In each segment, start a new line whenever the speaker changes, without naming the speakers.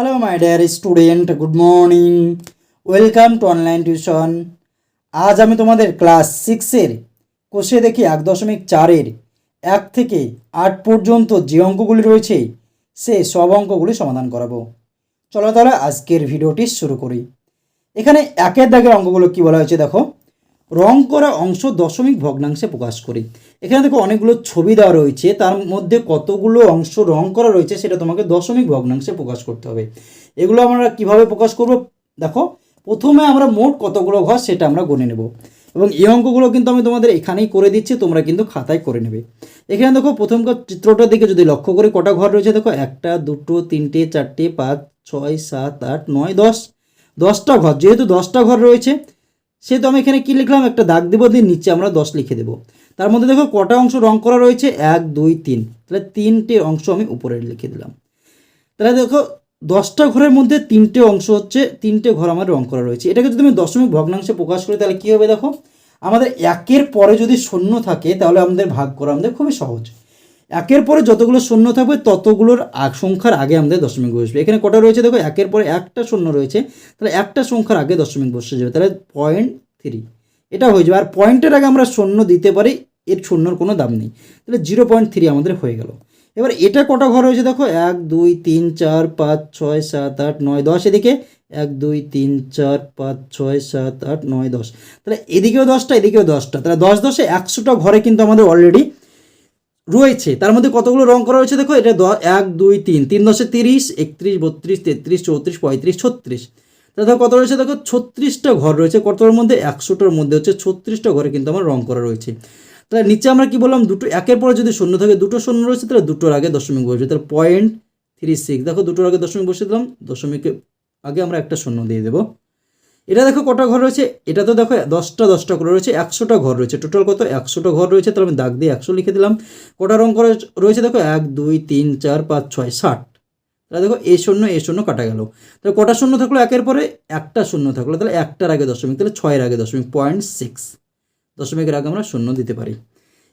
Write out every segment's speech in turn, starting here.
hello my dear student good morning welcome to online tuition আজ আমি তোমাদের class সিক্সের কোষে দেখি এক দশমিক চারের এক থেকে আট পর্যন্ত যে অঙ্কগুলি রয়েছে সে সব অঙ্কগুলি সমাধান করাবো চলো তাহলে আজকের ভিডিওটি শুরু করি এখানে একের দাগের অঙ্কগুলো কি বলা হয়েছে দেখো রং করা অংশ দশমিক ভগ্নাংশে প্রকাশ করি এখানে দেখো অনেকগুলো ছবি দেওয়া রয়েছে তার মধ্যে কতগুলো অংশ রং করা রয়েছে সেটা তোমাকে দশমিক ভগ্নাংশে প্রকাশ করতে হবে এগুলো আমরা কিভাবে প্রকাশ করব দেখো প্রথমে আমরা মোট কতগুলো ঘর সেটা আমরা গণে নেব এবং এই অঙ্কগুলো কিন্তু আমি তোমাদের এখানেই করে দিচ্ছি তোমরা কিন্তু খাতায় করে নেবে এখানে দেখো প্রথম চিত্রটার দিকে যদি লক্ষ্য করি কটা ঘর রয়েছে দেখো একটা দুটো তিনটে চারটে পাঁচ ছয় সাত আট নয় দশ দশটা ঘর যেহেতু দশটা ঘর রয়েছে সেহেতু আমি এখানে কী লিখলাম একটা দাগ দেবো দিয়ে নিচে আমরা দশ লিখে দেবো তার মধ্যে দেখো কটা অংশ রং করা রয়েছে এক দুই তিন তাহলে তিনটে অংশ আমি উপরে লিখে দিলাম তাহলে দেখো দশটা ঘরের মধ্যে তিনটে অংশ হচ্ছে তিনটে ঘর আমার রং করা রয়েছে এটাকে যদি আমি দশমিক ভগ্নাংশে প্রকাশ করি তাহলে কী হবে দেখো আমাদের একের পরে যদি শূন্য থাকে তাহলে আমাদের ভাগ করা আমাদের খুবই সহজ একের পরে যতগুলো শূন্য থাকবে ততগুলোর সংখ্যার আগে আমাদের দশমিক বসবে এখানে কটা রয়েছে দেখো একের পরে একটা শূন্য রয়েছে তাহলে একটা সংখ্যার আগে দশমিক বসে যাবে তাহলে পয়েন্ট থ্রি এটা হয়ে যাবে আর পয়েন্টের আগে আমরা শূন্য দিতে পারি এর শূন্যর কোনো দাম নেই তাহলে জিরো পয়েন্ট থ্রি আমাদের হয়ে গেল এবার এটা কটা ঘর হয়েছে দেখো এক দুই তিন চার পাঁচ ছয় সাত আট নয় দশ এদিকে এক দুই তিন চার পাঁচ ছয় সাত আট নয় দশ তাহলে এদিকেও দশটা এদিকেও দশটা তাহলে দশ দশে একশোটা ঘরে কিন্তু আমাদের অলরেডি রয়েছে তার মধ্যে কতগুলো রং করা হয়েছে দেখো এটা এক দুই তিন তিন দশে তিরিশ একত্রিশ বত্রিশ তেত্রিশ চৌত্রিশ পঁয়ত্রিশ ছত্রিশ দাদা কত রয়েছে দেখো ছত্রিশটা ঘর রয়েছে কতটার মধ্যে একশোটার মধ্যে হচ্ছে ছত্রিশটা ঘরে কিন্তু আমার রং করা রয়েছে তাহলে নিচে আমরা কি বললাম দুটো একের পরে যদি শূন্য থাকে দুটো শূন্য রয়েছে তাহলে দুটোর আগে দশমিক বসবে তাহলে পয়েন্ট থ্রি সিক্স দেখো দুটোর আগে দশমিক বসে দিলাম দশমিকে আগে আমরা একটা শূন্য দিয়ে দেবো এটা দেখো কটা ঘর রয়েছে এটা তো দেখো দশটা দশটা করে রয়েছে একশোটা ঘর রয়েছে টোটাল কত একশোটা ঘর রয়েছে তাহলে আমি দাগ দিয়ে একশো লিখে দিলাম কটা রং করা রয়েছে দেখো এক দুই তিন চার পাঁচ ছয় ষাট তাহলে দেখো এ শূন্য এ শূন্য কাটা গেল তাহলে কটা শূন্য থাকলো একের পরে একটা শূন্য থাকলো তাহলে একটার আগে দশমিক তাহলে ছয়ের আগে দশমিক পয়েন্ট সিক্স দশমিকের আগে আমরা শূন্য দিতে পারি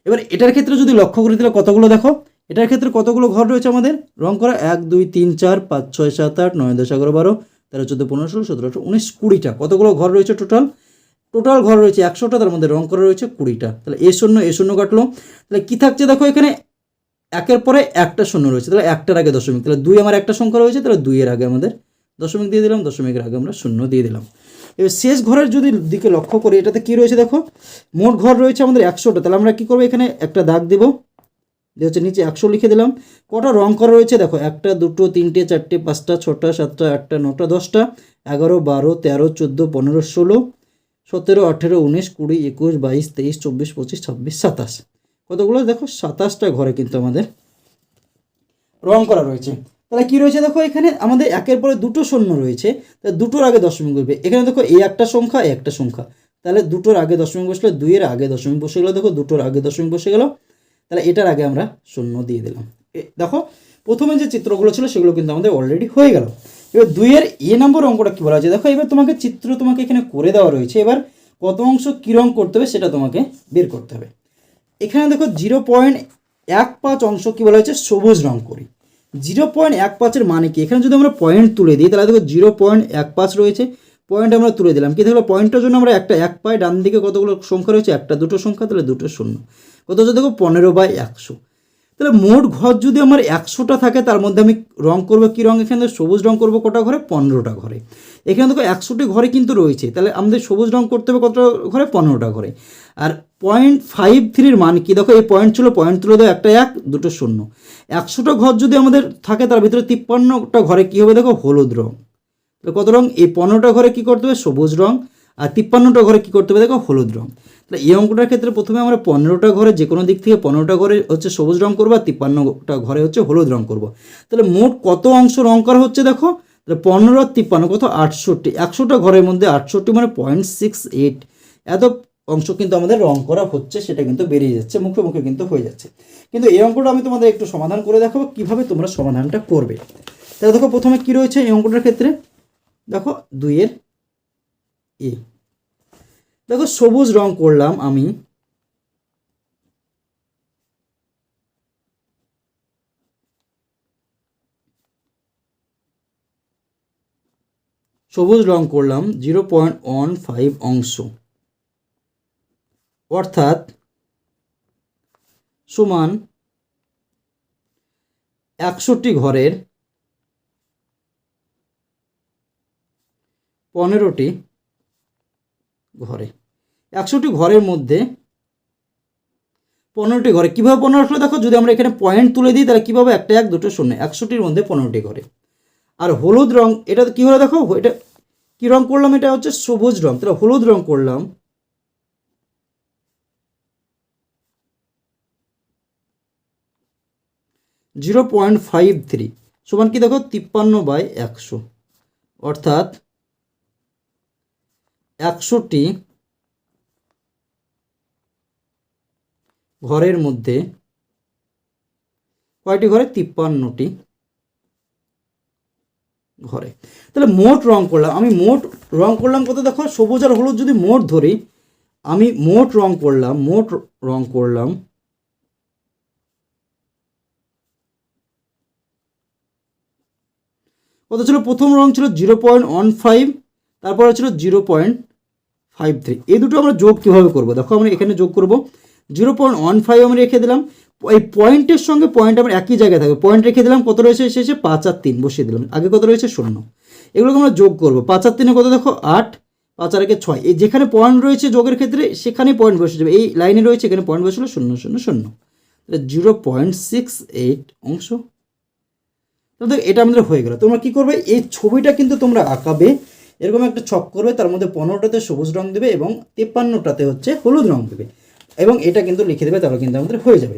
এবার এটার ক্ষেত্রে যদি লক্ষ্য করে দিলে কতগুলো দেখো এটার ক্ষেত্রে কতগুলো ঘর রয়েছে আমাদের রং করা এক দুই তিন চার পাঁচ ছয় সাত আট নয় দশ এগারো বারো তেরো চোদ্দো পনেরো ষোলো সতেরো আঠারো উনিশ কুড়িটা কতগুলো ঘর রয়েছে টোটাল টোটাল ঘর রয়েছে একশোটা তার মধ্যে রং করা রয়েছে কুড়িটা তাহলে এ শূন্য এ শূন্য কাটলো তাহলে কী থাকছে দেখো এখানে একের পরে একটা শূন্য রয়েছে তাহলে একটার আগে দশমিক তাহলে দুই আমার একটা সংখ্যা রয়েছে তাহলে দুইয়ের আগে আমাদের দশমিক দিয়ে দিলাম দশমিকের আগে আমরা শূন্য দিয়ে দিলাম এবার শেষ ঘরের যদি দিকে লক্ষ্য করি এটাতে কী রয়েছে দেখো মোট ঘর রয়েছে আমাদের একশোটা তাহলে আমরা কী করবো এখানে একটা দাগ দেবো দিয়ে হচ্ছে নিচে একশো লিখে দিলাম কটা রং করা রয়েছে দেখো একটা দুটো তিনটে চারটে পাঁচটা ছটা সাতটা আটটা নটা দশটা এগারো বারো তেরো চোদ্দো পনেরো ষোলো সতেরো আঠেরো উনিশ কুড়ি একুশ বাইশ তেইশ চব্বিশ পঁচিশ ছাব্বিশ সাতাশ কতগুলো দেখো সাতাশটা ঘরে কিন্তু আমাদের রং করা রয়েছে তাহলে কি রয়েছে দেখো এখানে আমাদের একের পরে দুটো শূন্য রয়েছে তা দুটোর আগে দশমিক বসবে এখানে দেখো এই একটা সংখ্যা এই একটা সংখ্যা তাহলে দুটোর আগে দশমিক বসলে দুইয়ের আগে দশমিক বসে গেলো দেখো দুটোর আগে দশমিক বসে গেলো তাহলে এটার আগে আমরা শূন্য দিয়ে দিলাম দেখো প্রথমে যে চিত্রগুলো ছিল সেগুলো কিন্তু আমাদের অলরেডি হয়ে গেল এবার দুইয়ের এ নম্বর অঙ্কটা কী বলা হয়েছে দেখো এবার তোমাকে চিত্র তোমাকে এখানে করে দেওয়া রয়েছে এবার কত অংশ কী রং করতে হবে সেটা তোমাকে বের করতে হবে এখানে দেখো জিরো পয়েন্ট এক পাঁচ অংশ কী বলা হয়েছে সবুজ রং করি জিরো পয়েন্ট এক পাঁচের মানে কি এখানে যদি আমরা পয়েন্ট তুলে দিই তাহলে দেখো জিরো পয়েন্ট এক পাঁচ রয়েছে পয়েন্ট আমরা তুলে দিলাম কি দেখলো পয়েন্টের জন্য আমরা একটা এক পাই ডান দিকে কতগুলো সংখ্যা রয়েছে একটা দুটো সংখ্যা তাহলে দুটো শূন্য কত হচ্ছে দেখো পনেরো বাই একশো তাহলে মোট ঘর যদি আমার একশোটা থাকে তার মধ্যে আমি রং করবো কী রং এখানে সবুজ রং করবো কটা ঘরে পনেরোটা ঘরে এখানে দেখো একশোটি ঘরে কিন্তু রয়েছে তাহলে আমাদের সবুজ রং করতে হবে কতটা ঘরে পনেরোটা ঘরে আর পয়েন্ট ফাইভ থ্রির মান কি দেখো এই পয়েন্ট ছিল পয়েন্ট তুলে দেয় একটা এক দুটো শূন্য একশোটা ঘর যদি আমাদের থাকে তার ভিতরে তিপ্পান্নটা ঘরে কী হবে দেখো হলুদ রং তাহলে কত রং এই পনেরোটা ঘরে কী করতে হবে সবুজ রং আর তিপ্পান্নটা ঘরে কী করতে হবে দেখো হলুদ রং তাহলে এই অঙ্কটার ক্ষেত্রে প্রথমে আমরা পনেরোটা ঘরে যে কোনো দিক থেকে পনেরোটা ঘরে হচ্ছে সবুজ রং করবো আর তিপ্পান্নটা ঘরে হচ্ছে হলুদ রং করবো তাহলে মোট কত অংশ রং করা হচ্ছে দেখো তাহলে পনেরো আর তিপ্পান্ন কত আটষট্টি একশোটা ঘরের মধ্যে আটষট্টি মানে পয়েন্ট সিক্স এইট এত অংশ কিন্তু আমাদের রং করা হচ্ছে সেটা কিন্তু বেরিয়ে যাচ্ছে মুখে মুখে কিন্তু হয়ে যাচ্ছে কিন্তু এই অঙ্কটা আমি তোমাদের একটু সমাধান করে দেখাবো কীভাবে তোমরা সমাধানটা করবে তাহলে দেখো প্রথমে কী রয়েছে এই অঙ্কটার ক্ষেত্রে দেখো দুইয়ের এ দেখো সবুজ রং করলাম আমি সবুজ রং করলাম জিরো পয়েন্ট ওয়ান ফাইভ অংশ অর্থাৎ সমান একষট্টি ঘরের পনেরোটি ঘরে একশোটি ঘরের মধ্যে পনেরোটি ঘরে কীভাবে পনেরো দেখো যদি আমরা এখানে পয়েন্ট তুলে দিই তাহলে কীভাবে একটা এক দুটো শূন্য একশোটির মধ্যে পনেরোটি ঘরে আর হলুদ রং এটা কী হলো দেখো এটা কী রং করলাম এটা হচ্ছে সবুজ রং তাহলে হলুদ রং করলাম জিরো পয়েন্ট ফাইভ থ্রি সমান কি দেখো তিপ্পান্ন বাই একশো অর্থাৎ একশোটি ঘরের মধ্যে কয়টি ঘরে তিপ্পান্নটি ঘরে তাহলে মোট রং করলাম আমি মোট রং করলাম কত দেখো সবুজ আর হলুদ যদি মোট ধরি আমি মোট রং করলাম মোট রং করলাম কত ছিল প্রথম রং ছিল জিরো পয়েন্ট ওয়ান ফাইভ তারপরে ছিল জিরো পয়েন্ট ফাইভ থ্রি এই দুটো আমরা যোগ কীভাবে করবো দেখো আমরা এখানে যোগ করবো জিরো পয়েন্ট ওয়ান ফাইভ আমি রেখে দিলাম এই পয়েন্টের সঙ্গে পয়েন্ট আমার একই জায়গায় থাকবে পয়েন্ট রেখে দিলাম কত রয়েছে শেষে পাঁচ আর তিন বসিয়ে দিলাম আগে কত রয়েছে শূন্য এগুলোকে আমরা যোগ করবো পাঁচ আর তিনে কত দেখো আট পাঁচ আর একে ছয় এই যেখানে পয়েন্ট রয়েছে যোগের ক্ষেত্রে সেখানে পয়েন্ট বসে যাবে এই লাইনে রয়েছে এখানে পয়েন্ট বসলো শূন্য শূন্য শূন্য জিরো পয়েন্ট সিক্স এইট অংশ তাহলে এটা আমাদের হয়ে গেলো তোমরা কি করবে এই ছবিটা কিন্তু তোমরা আঁকাবে এরকম একটা ছক করবে তার মধ্যে পনেরোটাতে সবুজ রং দেবে এবং তেপ্পান্নটাতে হচ্ছে হলুদ রং দেবে এবং এটা কিন্তু লিখে দেবে তাহলে কিন্তু আমাদের হয়ে যাবে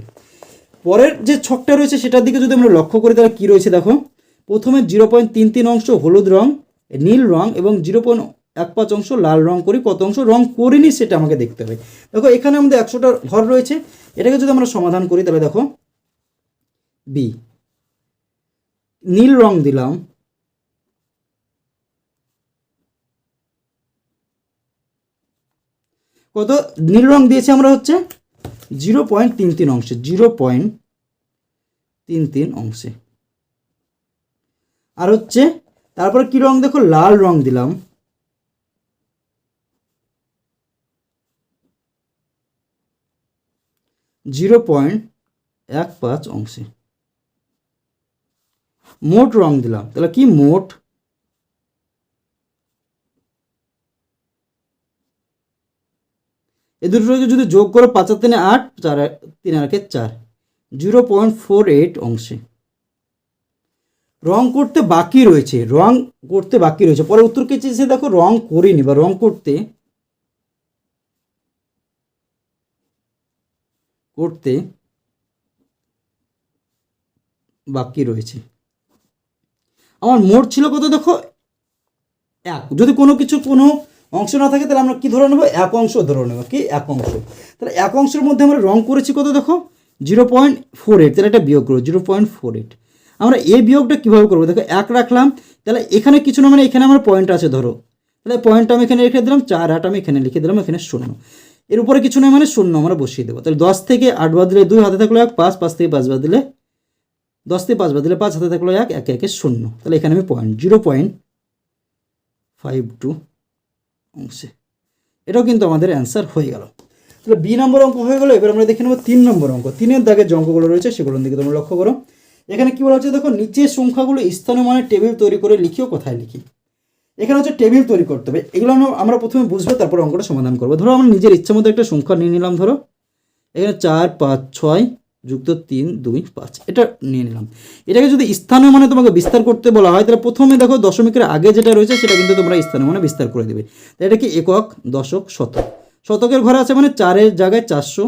পরের যে ছকটা রয়েছে সেটার দিকে যদি আমরা লক্ষ্য করি তাহলে কী রয়েছে দেখো প্রথমে জিরো পয়েন্ট তিন তিন অংশ হলুদ রং নীল রং এবং জিরো পয়েন্ট এক পাঁচ অংশ লাল রং করি কত অংশ রং করিনি সেটা আমাকে দেখতে হবে দেখো এখানে আমাদের একশোটা ঘর রয়েছে এটাকে যদি আমরা সমাধান করি তাহলে দেখো বি নীল রং দিলাম কত নীল রং দিয়েছি আমরা হচ্ছে জিরো পয়েন্ট তিন তিন অংশে জিরো পয়েন্ট তিন তিন অংশে আর হচ্ছে তারপর কি রং দেখো লাল রং দিলাম জিরো পয়েন্ট এক পাঁচ অংশে মোট রং দিলাম তাহলে কি মোট এ দুটোকে যদি যোগ করো পাঁচ আর তিনে আট চার তিন আর একে চার জিরো পয়েন্ট ফোর এইট অংশে রং করতে বাকি রয়েছে রং করতে বাকি রয়েছে পরে উত্তর কে চেয়েছে দেখো রং করিনি বা রং করতে করতে বাকি রয়েছে আমার মোট ছিল কত দেখো এক যদি কোনো কিছু কোনো অংশ না থাকে তাহলে আমরা কী ধরে নেবো এক অংশ ধরে নেবো কি এক অংশ তাহলে এক অংশের মধ্যে আমরা রং করেছি কত দেখো জিরো পয়েন্ট ফোর এইট তাহলে এটা বিয়োগ করবো জিরো পয়েন্ট ফোর এইট আমরা এই বিয়োগটা কীভাবে করবো দেখো এক রাখলাম তাহলে এখানে কিছু না মানে এখানে আমার পয়েন্ট আছে ধরো তাহলে পয়েন্টটা আমি এখানে রেখে দিলাম চার আট আমি এখানে লিখে দিলাম এখানে শূন্য এর উপরে কিছু নয় মানে শূন্য আমরা বসিয়ে দেবো তাহলে দশ থেকে আট বাদ দিলে দুই হাতে থাকলো এক পাঁচ পাঁচ থেকে পাঁচ বাদ দিলে দশ থেকে পাঁচ বাদ দিলে পাঁচ হাতে থাকলো এক একে একে শূন্য তাহলে এখানে আমি point zero point five two অংশে এটাও কিন্তু আমাদের অ্যান্সার হয়ে গেল তাহলে বি নম্বর অঙ্ক হয়ে গেলো এবার আমরা দেখে নেবো তিন নম্বর অঙ্ক তিনের দাগে যে অঙ্কগুলো রয়েছে সেগুলোর দিকে তোমরা লক্ষ্য করো এখানে কী বলা হচ্ছে দেখো নিচে সংখ্যাগুলো স্থানীয় মানে টেবিল তৈরি করে লিখিও কোথায় লিখি এখানে হচ্ছে টেবিল তৈরি করতে হবে এগুলো আমরা প্রথমে বুঝবো তারপর অঙ্কটা সমাধান করবো ধরো আমরা নিজের ইচ্ছা মতো একটা সংখ্যা নিয়ে নিলাম ধরো এখানে চার পাঁচ ছয় যুক্ত তিন দুই পাঁচ এটা নিয়ে নিলাম এটাকে যদি স্থানীয় মানে তোমাকে বিস্তার করতে বলা হয় তাহলে প্রথমে দেখো দশমিকের আগে যেটা রয়েছে সেটা কিন্তু তোমরা স্থানীয় মানে বিস্তার করে দেবে এটা কি একক দশক শতক শতকের ঘরে আছে মানে চারের জায়গায় চারশো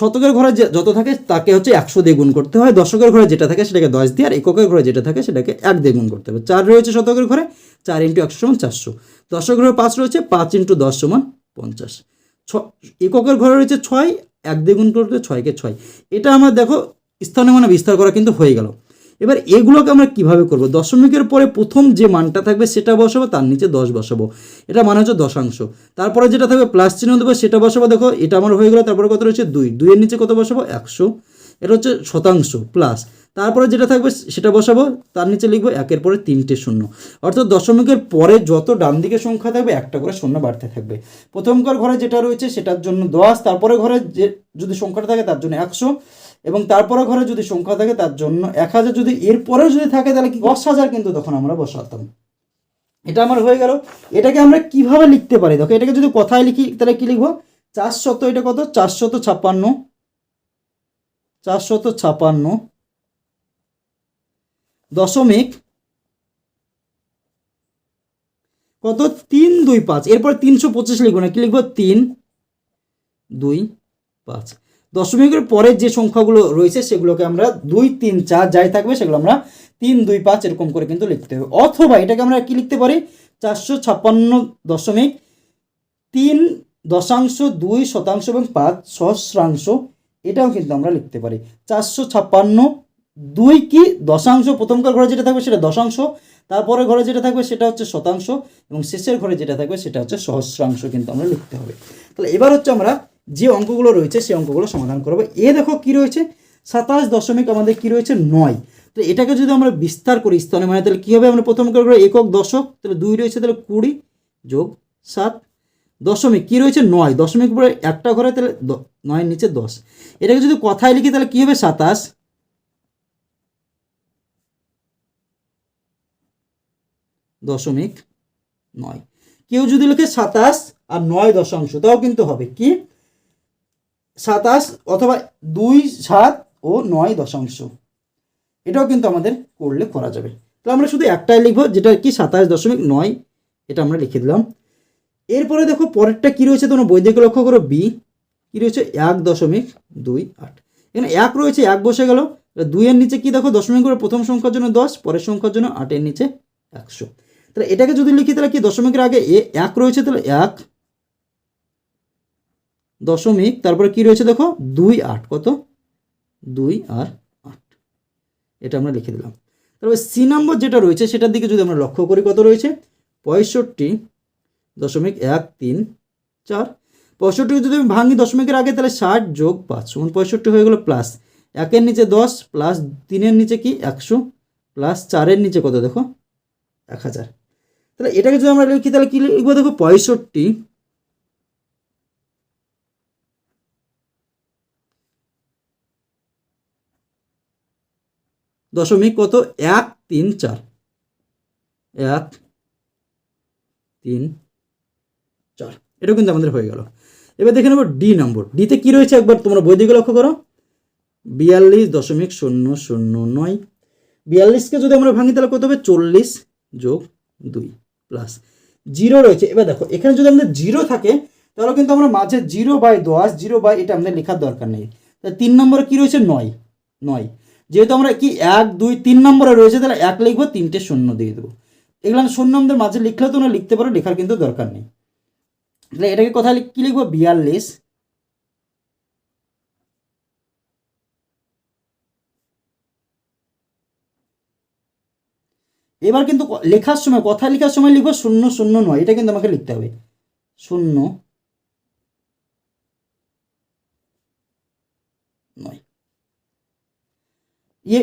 শতকের ঘরে যত থাকে তাকে হচ্ছে একশো দিয়ে গুণ করতে হয় দশকের ঘরে যেটা থাকে সেটাকে দশ দিয়ে আর এককের ঘরে যেটা থাকে সেটাকে এক দিয়ে গুণ করতে হবে চার রয়েছে শতকের ঘরে চার ইন্টু একশো সমান চারশো দশকের ঘরে পাঁচ রয়েছে পাঁচ ইন্টু দশ সমান পঞ্চাশ ছ এককের ঘরে রয়েছে ছয় এক দিয়ে গুণ করলে ছয়কে ছয় এটা আমরা দেখো স্থানে মানে বিস্তার করা কিন্তু হয়ে গেল এবার এগুলোকে আমরা কিভাবে করব দশমিকের পরে প্রথম যে মানটা থাকবে সেটা বসাবো তার নিচে দশ বসাবো এটা মানে হচ্ছে দশাংশ তারপরে যেটা থাকবে প্লাস চিহ্ন দেবো সেটা বসাবো দেখো এটা আমার হয়ে গেলো তারপরে কত রয়েছে দুই দুইয়ের নিচে কত বসাবো একশো এটা হচ্ছে শতাংশ প্লাস তারপরে যেটা থাকবে সেটা বসাবো তার নিচে লিখবো একের পরে তিনটে শূন্য অর্থাৎ দশমিকের পরে যত ডান দিকে সংখ্যা থাকবে একটা করে শূন্য বাড়তে থাকবে প্রথমকার ঘরে যেটা রয়েছে সেটার জন্য দশ তারপরে ঘরে যে যদি সংখ্যাটা থাকে তার জন্য একশো এবং তারপরে ঘরে যদি সংখ্যা থাকে তার জন্য এক হাজার যদি এরপরেও যদি থাকে তাহলে কি দশ হাজার কিন্তু তখন আমরা বসাতাম এটা আমার হয়ে গেল এটাকে আমরা কিভাবে লিখতে পারি দেখো এটাকে যদি কথায় লিখি তাহলে কি লিখবো চারশত এটা কত চারশত ছাপ্পান্ন শত ছাপ্পান্ন দশমিক কত তিন দুই পাঁচ এরপর তিনশো পঁচিশ লিখবো না কি লিখবো তিন দুই পাঁচ দশমিকের পরে যে সংখ্যাগুলো রয়েছে সেগুলোকে আমরা দুই তিন চার যাই থাকবে সেগুলো আমরা তিন দুই পাঁচ এরকম করে কিন্তু লিখতে হবে অথবা এটাকে আমরা কি লিখতে পারি চারশো ছাপ্পান্ন দশমিক তিন দশাংশ দুই শতাংশ এবং পাঁচ সহস্রাংশ এটাও কিন্তু আমরা লিখতে পারি চারশো ছাপ্পান্ন দুই কি দশাংশ প্রথমকার ঘরে যেটা থাকবে সেটা দশাংশ তারপরে ঘরে যেটা থাকবে সেটা হচ্ছে শতাংশ এবং শেষের ঘরে যেটা থাকবে সেটা হচ্ছে সহস্রাংশ কিন্তু আমরা লিখতে হবে তাহলে এবার হচ্ছে আমরা যে অঙ্কগুলো রয়েছে সেই অঙ্কগুলো সমাধান করব এ দেখো কি রয়েছে সাতাশ দশমিক আমাদের কি রয়েছে নয় তো এটাকে যদি আমরা বিস্তার করি স্থানে মানে তাহলে কী হবে আমরা প্রথম করে একক দশক তাহলে দুই রয়েছে তাহলে কুড়ি যোগ সাত দশমিক কী রয়েছে নয় দশমিক পরে একটা ঘরে তাহলে নয়ের নিচে দশ এটাকে যদি কথায় লিখি তাহলে কী হবে সাতাশ দশমিক নয় কেউ যদি লেখে সাতাশ আর নয় দশাংশ তাও কিন্তু হবে কি সাতাশ অথবা দুই সাত ও নয় দশাংশ এটাও কিন্তু আমাদের করলে করা যাবে তাহলে আমরা শুধু একটাই লিখব যেটা কি সাতাশ দশমিক নয় এটা আমরা লিখে দিলাম এরপরে দেখো পরেরটা কী রয়েছে তোমরা বৈদিক লক্ষ্য করো বি কী রয়েছে এক দশমিক দুই আট এখানে এক রয়েছে এক বসে গেল দুইয়ের নিচে কি দেখো দশমিক করে প্রথম সংখ্যার জন্য দশ পরের সংখ্যার জন্য আটের নিচে একশো তাহলে এটাকে যদি লিখি তাহলে কি দশমিকের আগে এ এক রয়েছে তাহলে এক দশমিক তারপরে কি রয়েছে দেখো দুই আট কত দুই আর আট এটা আমরা লিখে দিলাম তারপরে সি নম্বর যেটা রয়েছে সেটার দিকে যদি আমরা লক্ষ্য করি কত রয়েছে পঁয়ষট্টি দশমিক এক তিন চার পঁয়ষট্টি যদি আমি ভাঙি দশমিকের আগে তাহলে ষাট যোগ পাঁচ সমান পঁয়ষট্টি হয়ে গেলো প্লাস একের নিচে দশ প্লাস তিনের নিচে কি একশো প্লাস চারের নিচে কত দেখো এক হাজার তাহলে এটাকে যদি আমরা লিখি তাহলে কি লিখবো দেখো পঁয়ষট্টি দশমিক কত এক তিন চার এক তিন চার এটা কিন্তু আমাদের হয়ে গেল এবার দেখে নেবো ডি নম্বর ডিতে কি রয়েছে একবার তোমরা বই দিকে লক্ষ্য করো বিয়াল্লিশ দশমিক শূন্য শূন্য নয় বিয়াল্লিশকে যদি আমরা ভাঙি তাহলে কত হবে চল্লিশ যোগ দুই প্লাস জিরো রয়েছে এবার দেখো এখানে যদি আমাদের জিরো থাকে তাহলে কিন্তু আমরা মাঝে জিরো বাই দশ জিরো বাই এটা আমাদের লেখার দরকার নেই তাহলে তিন নম্বরে কী রয়েছে নয় নয় যেহেতু আমরা কি এক দুই তিন নম্বরে রয়েছে তাহলে এক লিখবো তিনটে শূন্য দিয়ে দেবো এগুলো শূন্য আমাদের মাঝে লিখলে তোমরা লিখতে পারো লেখার কিন্তু দরকার নেই তাহলে এটাকে কোথায় কী লিখবো বিয়াল্লিশ এবার কিন্তু লেখার সময় কথা লেখার সময় লিখবো শূন্য শূন্য নয় এটা কিন্তু আমাকে লিখতে হবে শূন্য নয় ইয়ে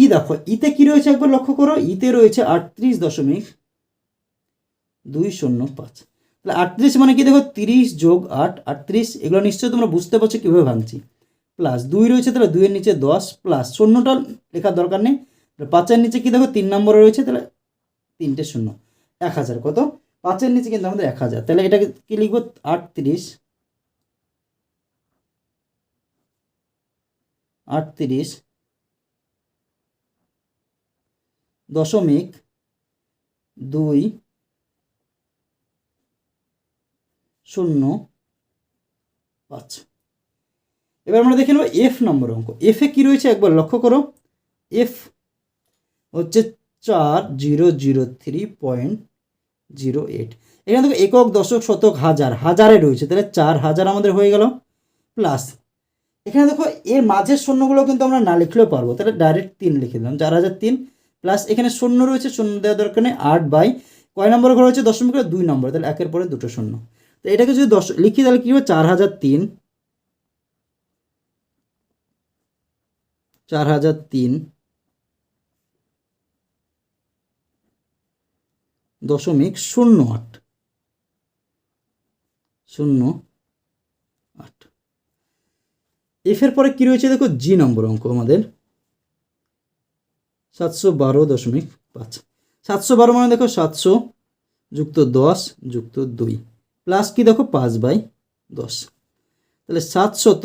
ই দেখো ইতে কি রয়েছে একবার লক্ষ্য করো ইতে রয়েছে আটত্রিশ দশমিক দুই শূন্য পাঁচ তাহলে আটত্রিশ মানে কি দেখো তিরিশ যোগ আট আটত্রিশ এগুলো নিশ্চয়ই তোমরা বুঝতে পারছো কীভাবে ভাঙছি প্লাস দুই রয়েছে তাহলে দুইয়ের নিচে দশ প্লাস শূন্যটা লেখার দরকার নেই পাঁচের নিচে কি দেখো তিন নম্বরে রয়েছে তাহলে তিনটে শূন্য এক হাজার কত পাঁচের নিচে কিন্তু আমাদের এক হাজার তাহলে এটাকে কি লিখবো আটত্রিশ আটত্রিশ দশমিক দুই শূন্য পাঁচ এবার আমরা দেখে নেব এফ নম্বর অঙ্ক এফে কী রয়েছে একবার লক্ষ্য করো এফ হচ্ছে চার zero zero three point zero eight এখানে দেখো একক দশক শতক হাজার হাজারে রয়েছে তাহলে চার হাজার আমাদের হয়ে গেল প্লাস এখানে দেখো এর মাঝের শূন্যগুলো কিন্তু আমরা না লিখলেও পারবো তাহলে ডাইরেক্ট তিন লিখে দিলাম চার হাজার তিন প্লাস এখানে শূন্য রয়েছে শূন্য দেওয়া দরকার নেই আট বাই কয় নম্বর ঘর রয়েছে দশমিক করে দুই নম্বর তাহলে একের পরে দুটো শূন্য তো এটাকে যদি দশ লিখি তাহলে কী হবে চার হাজার তিন চার হাজার তিন দশমিক শূন্য আট শূন্য আট এফের পরে কী রয়েছে দেখো জি নম্বর অঙ্ক আমাদের সাতশো বারো দশমিক পাঁচ সাতশো বারো মানে দেখো সাতশো যুক্ত দশ যুক্ত দুই প্লাস কি দেখো পাঁচ বাই দশ তাহলে সাতশত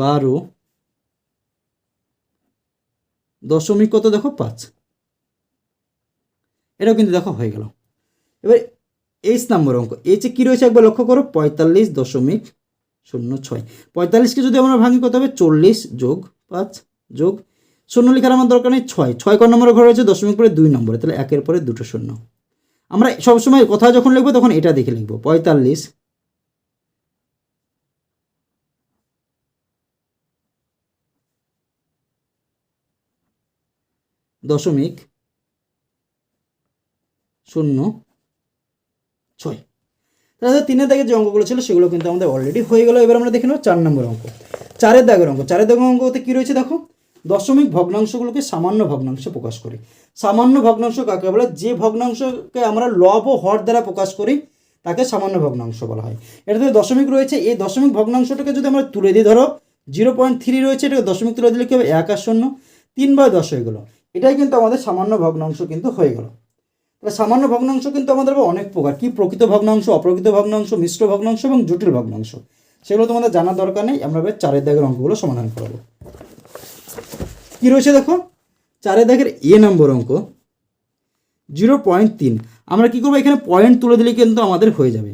বারো দশমিক কত দেখো পাঁচ এটাও কিন্তু দেখো হয়ে গেল এবার এইচ নম্বর অঙ্ক এইচে কী রয়েছে একবার লক্ষ্য করো পঁয়তাল্লিশ দশমিক শূন্য ছয় পঁয়তাল্লিশকে যদি আমরা ভাঙি কত হবে চল্লিশ যোগ পাঁচ যোগ শূন্য লেখার আমার দরকার নেই ছয় ছয় ক নম্বরের ঘর রয়েছে দশমিক পরে দুই নম্বরে তাহলে একের পরে দুটো শূন্য আমরা সবসময় কথা যখন লিখবো তখন এটা দেখে লিখবো পঁয়তাল্লিশ দশমিক শূন্য ছয় তাহলে তিনের দাগের যে অঙ্কগুলো ছিল সেগুলো কিন্তু আমাদের অলরেডি হয়ে গেল এবার আমরা দেখে নেব চার নম্বর অঙ্ক চারের দাগের অঙ্ক চারের দাগের অঙ্কতে কী রয়েছে দেখো দশমিক ভগ্নাংশগুলোকে সামান্য ভগ্নাংশে প্রকাশ করি সামান্য ভগ্নাংশ কাকে বলে যে ভগ্নাংশকে আমরা লব ও হর দ্বারা প্রকাশ করি তাকে সামান্য ভগ্নাংশ বলা হয় এটা এটাতে দশমিক রয়েছে এই দশমিক ভগ্নাংশটাকে যদি আমরা তুলে দিই ধরো জিরো পয়েন্ট থ্রি রয়েছে এটাকে দশমিক তুলে দিলে কি হবে এক আর শূন্য তিন বা দশ হয়ে গেলো এটাই কিন্তু আমাদের সামান্য ভগ্নাংশ কিন্তু হয়ে গেল তাহলে সামান্য ভগ্নাংশ কিন্তু আমাদের অনেক প্রকার কি প্রকৃত ভগ্নাংশ অপ্রকৃত ভগ্নাংশ মিশ্র ভগ্নাংশ এবং জটিল ভগ্নাংশ সেগুলো তোমাদের জানার দরকার নেই আমরা এবার চারের দাগের অঙ্কগুলো সমাধান করব কি রয়েছে দেখো চারের দাগের এ নম্বর অঙ্ক জিরো পয়েন্ট তিন আমরা কী করবো এখানে পয়েন্ট তুলে দিলে কিন্তু আমাদের হয়ে যাবে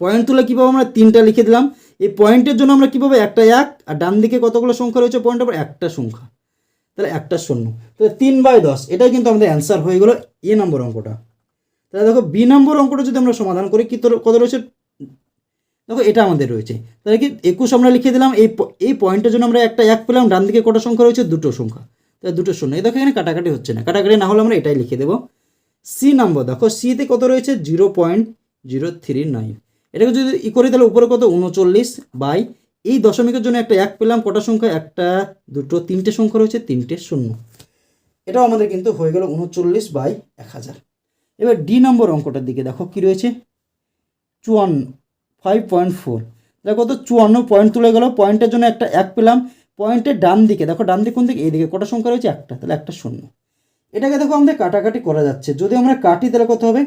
পয়েন্ট তুলে কীভাবে আমরা তিনটা লিখে দিলাম এই পয়েন্টের জন্য আমরা কীভাবে একটা এক আর ডান দিকে কতগুলো সংখ্যা রয়েছে পয়েন্ট আবার একটা সংখ্যা তাহলে একটা শূন্য তাহলে তিন বাই দশ এটাই কিন্তু আমাদের অ্যান্সার হয়ে গেলো এ নম্বর অঙ্কটা তাহলে দেখো বি নম্বর অঙ্কটা যদি আমরা সমাধান করি কী কত রয়েছে দেখো এটা আমাদের রয়েছে তাহলে কি একুশ আমরা লিখে দিলাম এই এই পয়েন্টের জন্য আমরা একটা এক পেলাম ডান দিকে কটা সংখ্যা রয়েছে দুটো সংখ্যা তাহলে দুটো শূন্য এই দেখো এখানে কাটাকাটি হচ্ছে না কাটাকাটি না হলে আমরা এটাই লিখে দেবো সি নম্বর দেখো সিতে কত রয়েছে zero point zero three nine এটাকে যদি ই করি তাহলে উপরে কত উনচল্লিশ বাই এই দশমিকের জন্য একটা এক পেলাম কটা সংখ্যা একটা দুটো তিনটে সংখ্যা রয়েছে তিনটে শূন্য এটাও আমাদের কিন্তু হয়ে গেল উনচল্লিশ বাই এক হাজার এবার ডি নম্বর অঙ্কটার দিকে দেখো কি রয়েছে চুয়ান্ন ফাইভ পয়েন্ট ফোর দেখো তো চুয়ান্ন পয়েন্ট তুলে গেল পয়েন্টের জন্য একটা এক পেলাম পয়েন্টের ডান দিকে দেখো ডান দিক কোন দিকে এই দিকে কটা সংখ্যা রয়েছে একটা তাহলে একটা শূন্য এটাকে দেখো আমাদের কাটাকাটি করা যাচ্ছে যদি আমরা কাটি তাহলে কত হবে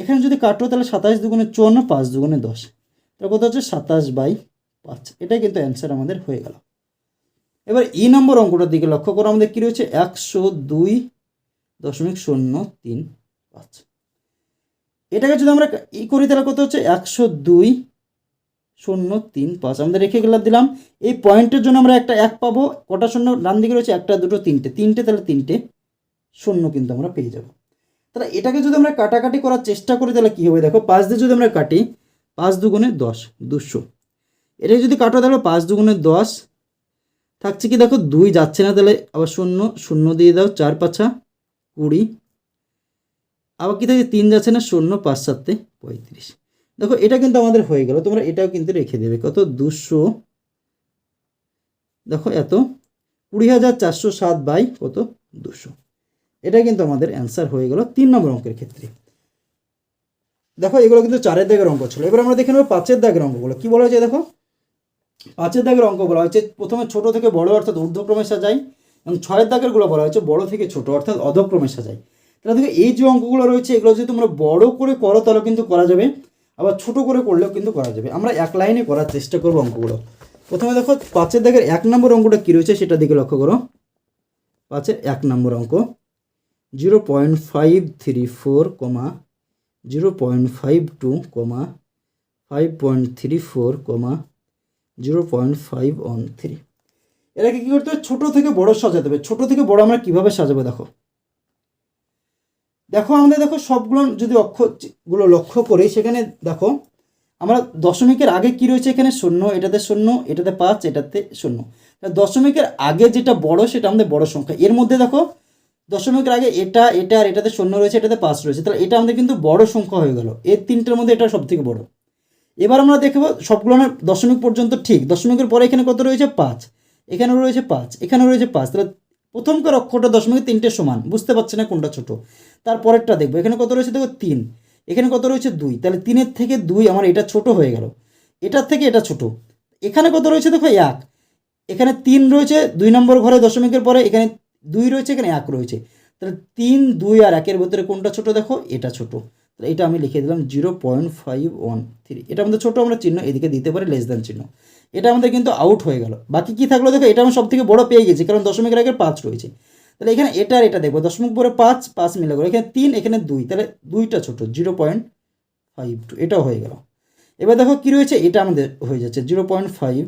এখানে যদি কাটো তাহলে সাতাশ দুগুণে চুয়ান্ন পাঁচ দুগুণে দশ তাহলে কত হচ্ছে সাতাশ বাই পাচ্ছে এটাই কিন্তু অ্যান্সার আমাদের হয়ে গেল এবার ই নম্বর অঙ্কটার দিকে লক্ষ্য করো আমাদের কী রয়েছে একশো দুই দশমিক শূন্য তিন পাঁচ এটাকে যদি আমরা ই করি তাহলে কত হচ্ছে একশো দুই শূন্য তিন পাঁচ আমাদের রেখে গেলাম দিলাম এই পয়েন্টের জন্য আমরা একটা এক পাবো কটা শূন্য ডান দিকে রয়েছে একটা দুটো তিনটে তিনটে তাহলে তিনটে শূন্য কিন্তু আমরা পেয়ে যাব তাহলে এটাকে যদি আমরা কাটাকাটি করার চেষ্টা করি তাহলে কী হবে দেখো পাঁচ দিয়ে যদি আমরা কাটি পাঁচ দুগুণে দশ দুশো এটাকে যদি কাটো দেখো পাঁচ দুগুণে দশ থাকছে কি দেখো দুই যাচ্ছে না তাহলে আবার শূন্য শূন্য দিয়ে দাও চার পাঁচা কুড়ি আবার কি থাকছে তিন যাচ্ছে না শূন্য পাঁচ সাতে পঁয়ত্রিশ দেখো এটা কিন্তু আমাদের হয়ে গেল তোমরা এটাও কিন্তু রেখে দেবে কত দুশো দেখো এত কুড়ি হাজার চারশো সাত বাই কত দুশো এটা কিন্তু আমাদের অ্যান্সার হয়ে গেল তিন নম্বর অঙ্কের ক্ষেত্রে দেখো এগুলো কিন্তু চারের দাগের অঙ্ক ছিল এবার আমরা দেখে নেবো পাঁচের দাগের অঙ্কগুলো কী বলা হয়েছে দেখো পাঁচের দাগের অঙ্ক বলা হয়েছে প্রথমে ছোট থেকে বড় অর্থাৎ ঊর্ধ্বক্রমে সাজাই এবং ছয়ের দাগেরগুলো বলা হয়েছে বড় থেকে ছোট অর্থাৎ অধক্রমে সাজাই তাহলে দেখো এই যে অঙ্কগুলো রয়েছে এগুলো যদি তোমরা বড় করে করো তাহলে কিন্তু করা যাবে আবার ছোট করে করলেও কিন্তু করা যাবে আমরা এক লাইনে করার চেষ্টা করবো অঙ্কগুলো প্রথমে দেখো পাঁচের দাগের এক নম্বর অঙ্কটা কী রয়েছে সেটা দিকে লক্ষ্য করো পাঁচের এক নম্বর অঙ্ক zero point five three four comma zero point five two comma five point three four comma zero point five one three এটাকে কী করতে হবে ছোটো থেকে বড় সাজাতে হবে ছোটো থেকে বড় আমরা কীভাবে সাজাবো দেখো দেখো আমাদের দেখো সবগুলো যদি অক্ষরগুলো লক্ষ্য করি সেখানে দেখো আমরা দশমিকের আগে কি রয়েছে এখানে শূন্য এটাতে শূন্য এটাতে পাঁচ এটাতে শূন্য দশমিকের আগে যেটা বড় সেটা আমাদের বড় সংখ্যা এর মধ্যে দেখো দশমিকের আগে এটা এটা আর এটাতে শূন্য রয়েছে এটাতে পাঁচ রয়েছে তাহলে এটা আমাদের কিন্তু বড় সংখ্যা হয়ে গেল এর তিনটার মধ্যে এটা সবথেকে বড় এবার আমরা দেখব সবগুলো আমার দশমিক পর্যন্ত ঠিক দশমিকের পরে এখানে কত রয়েছে পাঁচ এখানেও রয়েছে পাঁচ এখানেও রয়েছে পাঁচ তাহলে প্রথমকার অক্ষরটা দশমিক তিনটে সমান বুঝতে পারছে না কোনটা ছোটো তারপরেরটা দেখবো এখানে কত রয়েছে দেখো তিন এখানে কত রয়েছে দুই তাহলে তিনের থেকে দুই আমার এটা ছোট হয়ে গেল এটার থেকে এটা ছোট এখানে কত রয়েছে দেখো এক এখানে তিন রয়েছে দুই নম্বর ঘরে দশমিকের পরে এখানে দুই রয়েছে এখানে এক রয়েছে তাহলে তিন দুই আর একের ভেতরে কোনটা ছোট দেখো এটা ছোট তাহলে এটা আমি লিখে দিলাম zero point five one three এটা আমাদের ছোটো আমরা চিহ্ন এদিকে দিতে পারি লেস দ্যান চিহ্ন এটা আমাদের কিন্তু আউট হয়ে গেল বাকি কি থাকলো দেখো এটা আমি সব থেকে বড় পেয়ে গেছি কারণ দশমিকের আগে পাঁচ রয়েছে তাহলে এখানে এটা আর এটা দেখবো দশমিক পরে পাঁচ পাঁচ মিলে গেলো এখানে তিন এখানে দুই তাহলে দুইটা ছোটো জিরো পয়েন্ট ফাইভ টু এটাও হয়ে গেল এবার দেখো কী রয়েছে এটা আমাদের হয়ে যাচ্ছে zero point five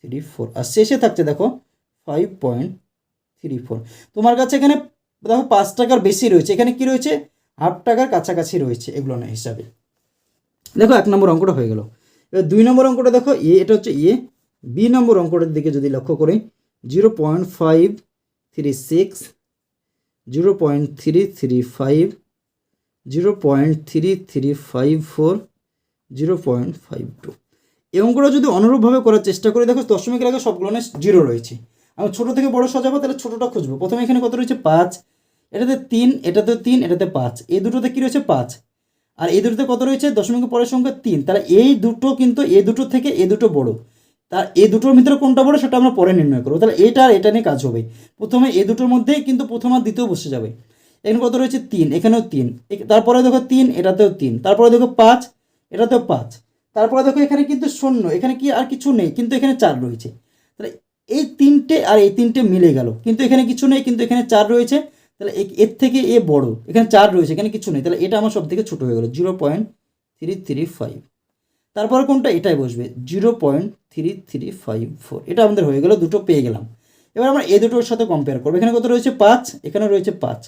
three four আর শেষে থাকছে দেখো ফাইভ পয়েন্ট থ্রি ফোর তোমার কাছে এখানে দেখো পাঁচ টাকার বেশি রয়েছে এখানে কি রয়েছে হাফ টাকার কাছাকাছি রয়েছে এগুলো হিসাবে দেখো এক নম্বর অঙ্কটা হয়ে গেল এবার দুই নম্বর অঙ্কটা দেখো এ এটা হচ্ছে এ বি নম্বর অঙ্কটার দিকে যদি লক্ষ্য করি zero point five three six zero point three three five zero point three three five four zero point five two এই অঙ্কটা যদি অনুরূপভাবে করার চেষ্টা করি দেখো দশমিকের আগে সবগুলো জিরো রয়েছে আমি ছোটো থেকে বড় সাজাবো তাহলে ছোটোটা খুঁজবো প্রথমে এখানে কত রয়েছে পাঁচ এটাতে তিন এটাতে তিন এটাতে পাঁচ এই দুটোতে কী রয়েছে পাঁচ আর এই দুটোতে কত রয়েছে দশমিক পরের সংখ্যা তিন তাহলে এই দুটো কিন্তু এ দুটো থেকে এ দুটো বড় তার এ দুটোর ভিতরে কোনটা বড় সেটা আমরা পরে নির্ণয় করবো তাহলে এটা আর এটা নিয়ে কাজ হবে প্রথমে এ দুটোর মধ্যেই কিন্তু প্রথম আর দ্বিতীয় বসে যাবে এখানে কত রয়েছে তিন এখানেও তিন তারপরে দেখো তিন এটাতেও তিন তারপরে দেখো পাঁচ এটাতেও পাঁচ তারপরে দেখো এখানে কিন্তু শূন্য এখানে কি আর কিছু নেই কিন্তু এখানে চার রয়েছে তাহলে এই তিনটে আর এই তিনটে মিলে গেল কিন্তু এখানে কিছু নেই কিন্তু এখানে চার রয়েছে তাহলে এর থেকে এ বড় এখানে চার রয়েছে এখানে কিছু নেই তাহলে এটা আমার সব থেকে ছোটো হয়ে গেলো zero point three three five তারপর কোনটা এটাই বসবে zero point three three five four এটা আমাদের হয়ে গেলো দুটো পেয়ে গেলাম এবার আমরা এ দুটোর সাথে কম্পেয়ার করবো এখানে কত রয়েছে পাঁচ এখানে রয়েছে পাঁচ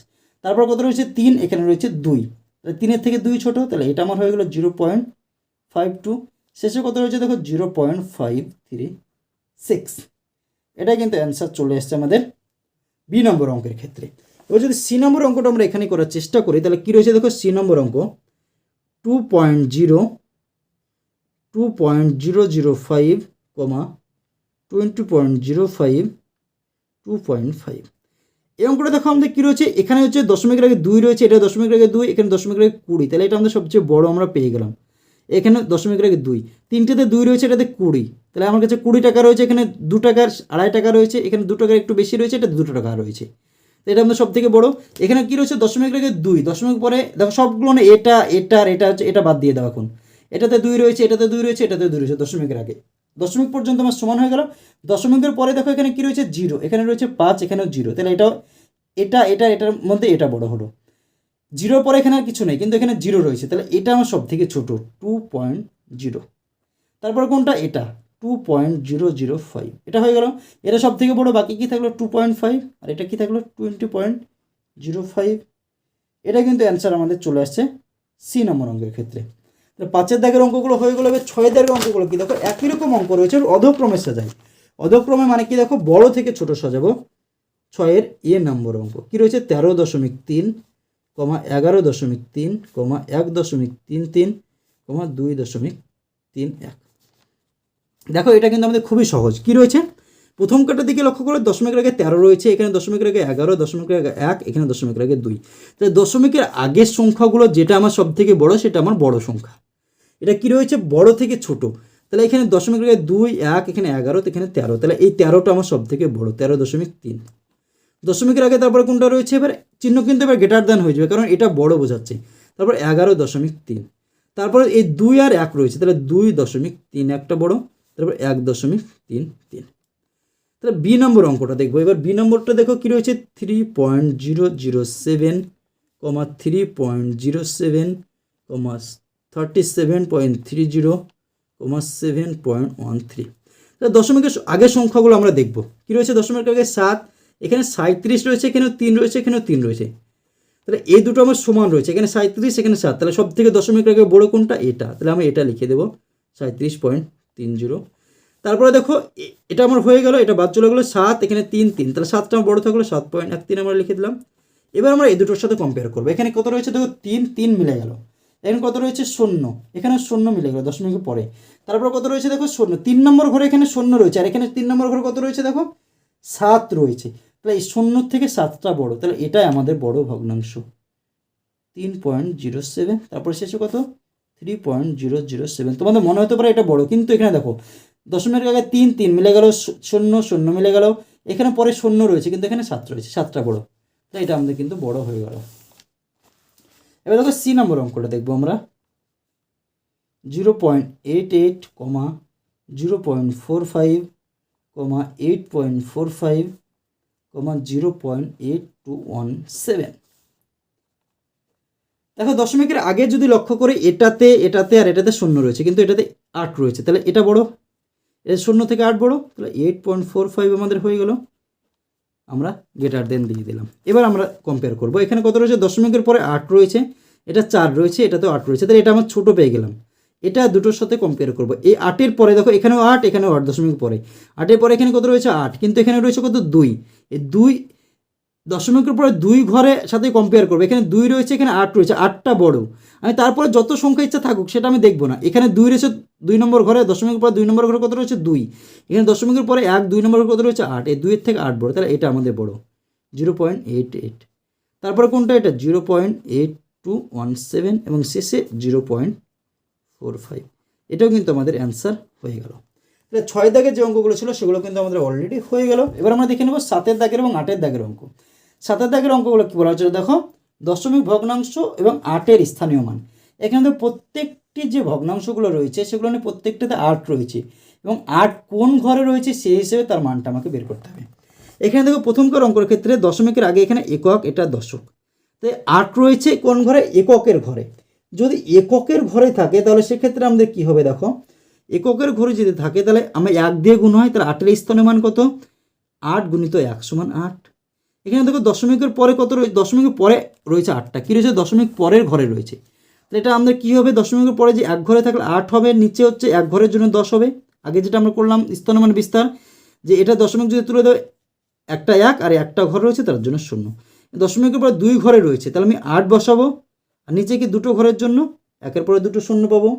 তারপর কত রয়েছে তিন এখানে রয়েছে দুই তাহলে তিনের থেকে দুই ছোটো তাহলে এটা আমার হয়ে গেলো জিরো পয়েন্ট ফাইভ টু শেষে কত রয়েছে দেখো zero point five three six এটা কিন্তু অ্যান্সার চলে এসছে আমাদের বি নম্বর অঙ্কের ক্ষেত্রে এবার যদি সি নম্বর অঙ্কটা আমরা এখানে করার চেষ্টা করি তাহলে কী রয়েছে দেখো সি নম্বর অঙ্ক two point zero two point zero zero five comma twenty point zero five two point five এই অঙ্কটা দেখো আমাদের কী রয়েছে এখানে হচ্ছে দশমিকের আগে দুই রয়েছে এটা দশমিকের আগে দুই এখানে দশমিকের আগে কুড়ি তাহলে এটা আমাদের সবচেয়ে বড় আমরা পেয়ে গেলাম এখানে দশমিকের আগে দুই তিনটেতে দুই রয়েছে এটাতে কুড়ি তাহলে আমার কাছে কুড়ি টাকা রয়েছে এখানে দু টাকার আড়াই টাকা রয়েছে এখানে দু টাকার একটু বেশি রয়েছে এটা দুটো টাকা রয়েছে এটা আমাদের সব থেকে বড়ো এখানে কী রয়েছে দশমিক রেখে দুই দশমিক পরে দেখো সবগুলো না এটা এটা আর এটা হচ্ছে এটা বাদ দিয়ে দেওয়া এখন এটাতে দুই রয়েছে এটাতে দুই রয়েছে এটাতে দুই রয়েছে দশমিকের আগে দশমিক পর্যন্ত আমার সমান হয়ে গেল দশমিকের পরে দেখো এখানে কী রয়েছে জিরো এখানে রয়েছে পাঁচ এখানেও জিরো তাহলে এটাও এটা এটা এটার মধ্যে এটা বড় হলো জিরোর পরে এখানে আর কিছু নেই কিন্তু এখানে জিরো রয়েছে তাহলে এটা আমার সব থেকে ছোটো টু পয়েন্ট জিরো তারপর কোনটা এটা two point zero zero five এটা হয়ে গেল এটা সব থেকে বড় বাকি কি থাকলো টু পয়েন্ট ফাইভ আর এটা কি থাকলো টোয়েন্টি পয়েন্ট জিরো ফাইভ এটা কিন্তু অ্যান্সার আমাদের চলে আসছে সি নম্বর অঙ্কের ক্ষেত্রে তাহলে পাঁচের দাগের অঙ্কগুলো হয়ে গেলো এবার ছয় দাগের অঙ্কগুলো কি দেখো একই রকম অঙ্ক রয়েছে অধক্রমে সাজাই অধক্রমে মানে কি দেখো বড় থেকে ছোট সাজাবো ছয়ের এ নম্বর অঙ্ক কি রয়েছে তেরো দশমিক তিন কমা এগারো দশমিক তিন কমা এক দশমিক তিন তিন কমা দুই দশমিক তিন এক দেখো এটা কিন্তু আমাদের খুবই সহজ কি রয়েছে প্রথম কাটার দিকে লক্ষ্য করো দশমিক আগে তেরো রয়েছে এখানে দশমিকের আগে এগারো দশমিক আগে এক এখানে দশমিকের আগে দুই তাহলে দশমিকের আগের সংখ্যাগুলো যেটা আমার সব থেকে বড় সেটা আমার বড় সংখ্যা এটা কি রয়েছে বড় থেকে ছোট তাহলে এখানে দশমিক আগে দুই এক এখানে এগারো এখানে তেরো তাহলে এই তেরোটা আমার সব থেকে বড় তেরো দশমিক তিন দশমিকের আগে তারপরে কোনটা রয়েছে এবার চিহ্ন কিন্তু এবার গেটার দেন হয়ে যাবে কারণ এটা বড় বোঝাচ্ছে তারপর এগারো দশমিক তিন তারপরে এই দুই আর এক রয়েছে তাহলে দুই দশমিক তিন একটা বড় তারপর এক দশমিক তিন তিন তাহলে বি নম্বর অঙ্কটা দেখবো এবার বি নম্বরটা দেখো কী রয়েছে three point zero zero seven comma three point zero seven comma thirty seven point three zero comma seven point one three তাহলে দশমিকের আগের সংখ্যাগুলো আমরা দেখব কী রয়েছে দশমিক আগে সাত এখানে সাঁত্রিশ রয়েছে এখানেও তিন রয়েছে এখানেও তিন রয়েছে তাহলে এই দুটো আমার সমান রয়েছে এখানে সাঁত্রিশ এখানে সাত তাহলে সব থেকে দশমিক আগে বড় কোনটা এটা তাহলে আমি এটা লিখে দেবো সাঁত্রিশ পয়েন্ট তিন জিরো তারপরে দেখো এটা আমার হয়ে গেল এটা বাদ চলে গেলো সাত এখানে তিন তিন তাহলে সাতটা আমার বড়ো থাকলো সাত পয়েন্ট এক তিন আমরা লিখে দিলাম এবার আমরা এই দুটোর সাথে কম্পেয়ার করবো এখানে কত রয়েছে দেখো তিন তিন মিলে গেল এখানে কত রয়েছে শূন্য এখানে শূন্য মিলে গেল দশমিকের পরে তারপর কত রয়েছে দেখো শূন্য তিন নম্বর ঘরে এখানে শূন্য রয়েছে আর এখানে তিন নম্বর ঘরে কত রয়েছে দেখো সাত রয়েছে তাহলে এই শূন্য থেকে সাতটা বড় তাহলে এটাই আমাদের বড় ভগ্নাংশ তিন পয়েন্ট জিরো সেভেন তারপর শেষে কত three point zero zero seven তোমাদের মনে হতে পারে এটা বড় কিন্তু এখানে দেখো দশমের আগে তিন তিন মিলে গেল শূন্য শূন্য মিলে গেল এখানে পরে শূন্য রয়েছে কিন্তু এখানে সাত রয়েছে সাতটা বড় তাই এটা আমাদের কিন্তু বড় হয়ে গেল এবার দেখো সি নম্বর অঙ্কটা দেখবো আমরা zero point eight eight comma zero point four five comma eight point four five comma zero point eight two one seven দেখো দশমিকের আগে যদি লক্ষ্য করি এটাতে এটাতে আর এটাতে শূন্য রয়েছে কিন্তু এটাতে আট রয়েছে তাহলে এটা বড় এটা শূন্য থেকে আট বড় তাহলে এইট পয়েন্ট ফোর ফাইভ আমাদের হয়ে গেল আমরা গ্রেটার দেন দিয়ে দিলাম এবার আমরা কম্পেয়ার করব এখানে কত রয়েছে দশমিকের পরে আট রয়েছে এটা চার রয়েছে এটাতেও আট রয়েছে তাহলে এটা আমার ছোটো পেয়ে গেলাম এটা দুটোর সাথে কম্পেয়ার করব এই আটের পরে দেখো এখানেও আট এখানেও আট দশমিক পরে আটের পরে এখানে কত রয়েছে আট কিন্তু এখানে রয়েছে কত দুই এই দুই দশমিকের পরে দুই ঘরে সাথে কম্পেয়ার করবো এখানে দুই রয়েছে এখানে আট রয়েছে আটটা বড় আমি তারপরে যত সংখ্যা ইচ্ছা থাকুক সেটা আমি দেখবো না এখানে দুই রয়েছে দুই নম্বর ঘরে দশমিকের পরে দুই নম্বর ঘরে কত রয়েছে দুই এখানে দশমিকের পরে এক দুই নম্বর ঘরে কত রয়েছে আট এই দুইয়ের থেকে আট বড় তাহলে এটা আমাদের বড় জিরো পয়েন্ট এইট এইট তারপরে কোনটা এটা zero point eight two one seven এবং শেষে জিরো পয়েন্ট ফোর ফাইভ এটাও কিন্তু আমাদের অ্যান্সার হয়ে গেল তাহলে ছয় দাগের যে অঙ্কগুলো ছিল সেগুলো কিন্তু আমাদের অলরেডি হয়ে গেল এবার আমরা দেখে নেব সাতের দাগের এবং আটের দাগের অঙ্ক সাতের দাগের অঙ্কগুলো কী বলা হচ্ছে দেখো দশমিক ভগ্নাংশ এবং আটের স্থানীয় মান এখানে তো প্রত্যেকটি যে ভগ্নাংশগুলো রয়েছে সেগুলো নিয়ে প্রত্যেকটাতে আট রয়েছে এবং আট কোন ঘরে রয়েছে সেই হিসেবে তার মানটা আমাকে বের করতে হবে এখানে দেখো প্রথমকার অঙ্কর ক্ষেত্রে দশমিকের আগে এখানে একক এটা দশক তো আট রয়েছে কোন ঘরে এককের ঘরে যদি এককের ঘরে থাকে তাহলে সেক্ষেত্রে আমাদের কি হবে দেখো এককের ঘরে যদি থাকে তাহলে আমরা এক দিয়ে গুণ হয় তাহলে আটের স্থানীয় মান কত আট গুণিত এক সমান আট এখানে দেখো দশমিকের পরে কত রয়েছে দশমিকের পরে রয়েছে আটটা কী রয়েছে দশমিক পরের ঘরে রয়েছে তাহলে এটা আমাদের কী হবে দশমিকের পরে যে এক ঘরে থাকলে আট হবে নিচে হচ্ছে এক ঘরের জন্য দশ হবে আগে যেটা আমরা করলাম মানে বিস্তার যে এটা দশমিক যদি তুলে দেবে একটা এক আর একটা ঘর রয়েছে তার জন্য শূন্য দশমিকের পরে দুই ঘরে রয়েছে তাহলে আমি আট বসাবো আর নিচে কি দুটো ঘরের জন্য একের পরে দুটো শূন্য পাবো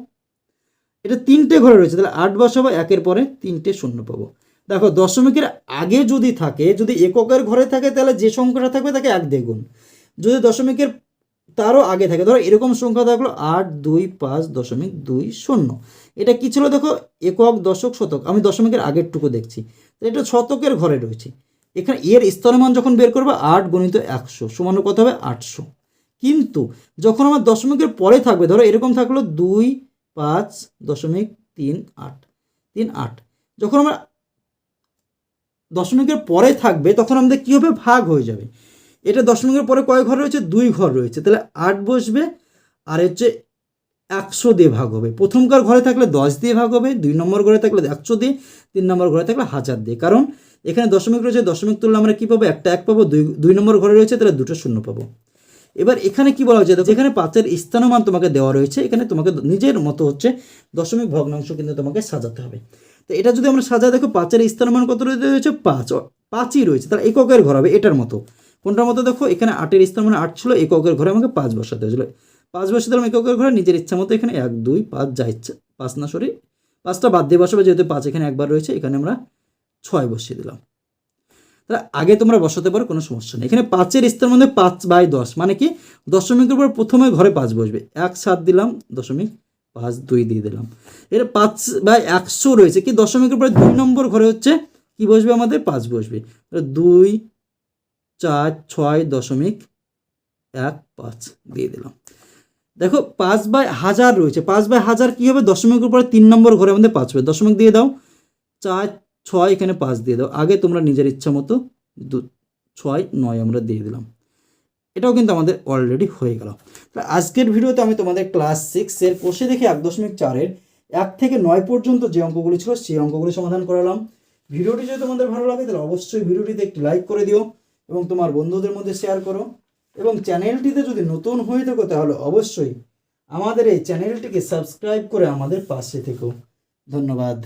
এটা তিনটে ঘরে রয়েছে তাহলে আট বসাবো একের পরে তিনটে শূন্য পাবো দেখো দশমিকের আগে যদি থাকে যদি এককের ঘরে থাকে তাহলে যে সংখ্যাটা থাকবে তাকে এক দিয়ে যদি দশমিকের তারও আগে থাকে ধরো এরকম সংখ্যা থাকলো আট দুই পাঁচ দশমিক দুই শূন্য এটা কী ছিল দেখো একক দশক শতক আমি দশমিকের আগেরটুকু দেখছি এটা শতকের ঘরে রয়েছে এখানে এর স্তরমান যখন বের করবো আট গণিত একশো সমান কত হবে আটশো কিন্তু যখন আমার দশমিকের পরে থাকবে ধরো এরকম থাকলো দুই পাঁচ দশমিক তিন আট তিন আট যখন আমার দশমিকের পরে থাকবে তখন আমাদের কী হবে ভাগ হয়ে যাবে এটা দশমিকের পরে কয় ঘর রয়েছে দুই ঘর রয়েছে তাহলে আট বসবে আর হচ্ছে একশো দিয়ে ভাগ হবে প্রথমকার ঘরে থাকলে দশ দিয়ে ভাগ হবে দুই নম্বর ঘরে থাকলে একশো দিয়ে তিন নম্বর ঘরে থাকলে হাজার দিয়ে কারণ এখানে দশমিক রয়েছে দশমিক তুললে আমরা কী পাবো একটা এক পাবো দুই দুই নম্বর ঘরে রয়েছে তাহলে দুটো শূন্য পাবো এবার এখানে কি বলা হচ্ছে এখানে পাঁচের স্থানমান তোমাকে দেওয়া রয়েছে এখানে তোমাকে নিজের মতো হচ্ছে দশমিক ভগ্নাংশ কিন্তু তোমাকে সাজাতে হবে তো এটা যদি আমরা সাজা দেখো পাঁচের স্থানের মান কত রয়েছে পাঁচ পাঁচই রয়েছে তার এককের ঘর হবে এটার মতো কোনটার মতো দেখো এখানে আটের স্থান মানে আট ছিল এককের ঘরে আমাকে পাঁচ বসাতে হয়েছিল পাঁচ বসে আমি এককের ঘরে নিজের ইচ্ছা মতো এখানে এক দুই পাঁচ যা ইচ্ছা পাঁচ না সরি পাঁচটা বাদ দিয়ে বসাবে যেহেতু পাঁচ এখানে একবার রয়েছে এখানে আমরা ছয় বসিয়ে দিলাম তাহলে আগে তোমরা বসাতে পারো কোনো সমস্যা নেই এখানে পাঁচের স্থান মধ্যে পাঁচ বাই দশ মানে কি দশমিকের উপর প্রথমে ঘরে পাঁচ বসবে এক সাত দিলাম দশমিক পাঁচ দুই দিয়ে দিলাম এর পাঁচ বা একশো রয়েছে কি দশমিকের পরে দুই নম্বর ঘরে হচ্ছে কি বসবে আমাদের পাঁচ বসবে দুই চার ছয় দশমিক এক পাঁচ দিয়ে দিলাম দেখো পাঁচ বাই হাজার রয়েছে পাঁচ বাই হাজার কী হবে দশমিকের উপরে তিন নম্বর ঘরে আমাদের পাঁচ হবে দশমিক দিয়ে দাও চার ছয় এখানে পাঁচ দিয়ে দাও আগে তোমরা নিজের ইচ্ছা মতো দু ছয় নয় আমরা দিয়ে দিলাম এটাও কিন্তু আমাদের অলরেডি হয়ে গেল আজকের ভিডিওতে আমি তোমাদের ক্লাস সিক্সের কোষে দেখি এক দশমিক চারের এক থেকে নয় পর্যন্ত যে অঙ্কগুলি ছিল সেই অঙ্কগুলি সমাধান করালাম ভিডিওটি যদি তোমাদের ভালো লাগে তাহলে অবশ্যই ভিডিওটিতে একটি লাইক করে দিও এবং তোমার বন্ধুদের মধ্যে শেয়ার করো এবং চ্যানেলটিতে যদি নতুন হয়ে থাকো তাহলে অবশ্যই আমাদের এই চ্যানেলটিকে সাবস্ক্রাইব করে আমাদের পাশে থেকো ধন্যবাদ